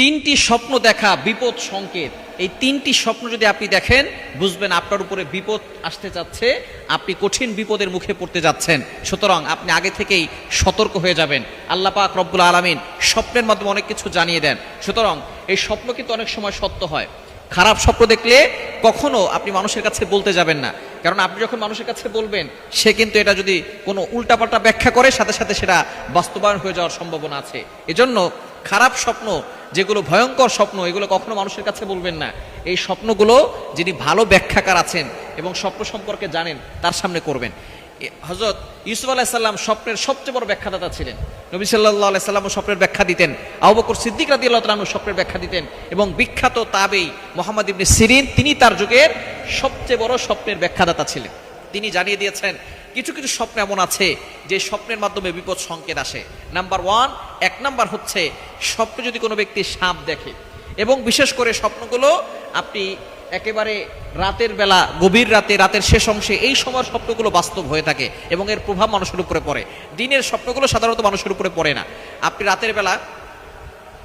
তিনটি স্বপ্ন দেখা বিপদ সংকেত। এই তিনটি স্বপ্ন যদি আপনি দেখেন, বুঝবেন আপনার উপরে বিপদ আসতে যাচ্ছে, আপনি কঠিন বিপদের মুখে পড়তে যাচ্ছেন। সুতরাং আপনি আগে থেকেই সতর্ক হয়ে যাবেন। আল্লাহ পাক রব্বুল আলমিন স্বপ্নের মাধ্যমে অনেক কিছু জানিয়ে দেন। সুতরাং এই স্বপ্ন কিন্তু অনেক সময় সত্য হয়। খারাপ স্বপ্ন দেখলে কখনো আপনি মানুষের কাছে বলতে যাবেন না। কারণ আপনি যখন মানুষের কাছে বলবেন, সে কিন্তু এটা যদি কোনো উল্টাপাল্টা ব্যাখ্যা করে, সাথে সাথে সেটা বাস্তবায়ন হয়ে যাওয়ার সম্ভাবনা আছে। এজন্য খারাপ স্বপ্ন, যেগুলো ভয়ঙ্কর স্বপ্ন, এগুলো কখনো মানুষের কাছে বলবেন না। এই স্বপ্নগুলো যিনি ভালো ব্যাখ্যাকার আছেন এবং স্বপ্ন সম্পর্কে জানেন, তার সামনে করবেন। হজরত ইউসুফ আলাহিসাল্লাম স্বপ্নের সবচেয়ে বড় ব্যাখ্যাদাতা ছিলেন। নবী সাল্লাহ আলাইসাল্লামও স্বপ্নের ব্যাখ্যা দিতেন। আবু বকর সিদ্দিক রাদি আল্লাহ স্বপ্নের ব্যাখ্যা দিতেন এবং বিখ্যাত তাবেই মোহাম্মদ ইবনে সিরিন, তিনি তার যুগের সবচেয়ে বড় স্বপ্নের ব্যাখ্যাদাতা ছিলেন। তিনি জানিয়ে দিয়েছেন, কিছু কিছু স্বপ্ন এমন আছে যে স্বপ্নের মাধ্যমে বিপদ সংকেত আসে। নাম্বার ওয়ান, এক নাম্বার হচ্ছে স্বপ্নে যদি কোনো ব্যক্তি সাপ দেখে এবং বিশেষ করে স্বপ্নগুলো আপনি একেবারে রাতের বেলা, গভীর রাতে, রাতের শেষ অংশে এই সময় স্বপ্নগুলো বাস্তব হয়ে থাকে এবং এর প্রভাব মানুষের উপরে পড়ে। দিনের স্বপ্নগুলো সাধারণত মানুষের উপরে পড়ে না। আপনি রাতের বেলা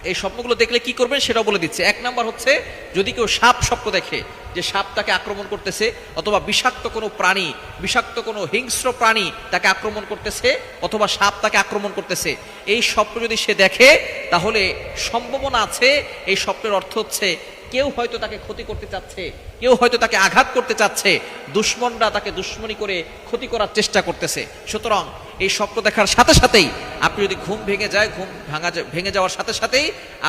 এই স্বপ্নগুলো দেখলে কি করবেন সেটাও বলে দিচ্ছে। এক নাম্বার হচ্ছে, যদি কেউ সাপ স্বপ্ন দেখে, যে সাপ তাকে আক্রমণ করতেছে অথবা বিষাক্ত কোনো প্রাণী, বিষাক্ত কোনো হিংস্র প্রাণী তাকে আক্রমণ করতেছে অথবা সাপ তাকে আক্রমণ করতেছে, এই স্বপ্ন যদি সে দেখে, তাহলে সম্ভাবনা আছে, এই স্বপ্নের অর্থ হচ্ছে কেউ হয়তো তাকে ক্ষতি করতে চাচ্ছে, কেউ হয়তো তাকে আঘাত করতে চাচ্ছে, দুশ্মনরা তাকে দুশ্মনী করে ক্ষতি করার চেষ্টা করতেছে। সুতরাং এই স্বপ্ন দেখার সাথে সাথেই আপনি যদি ঘুম ভেঙে যায়, ঘুম ভাঙা ভেঙে যাওয়ার সাথে সাথেই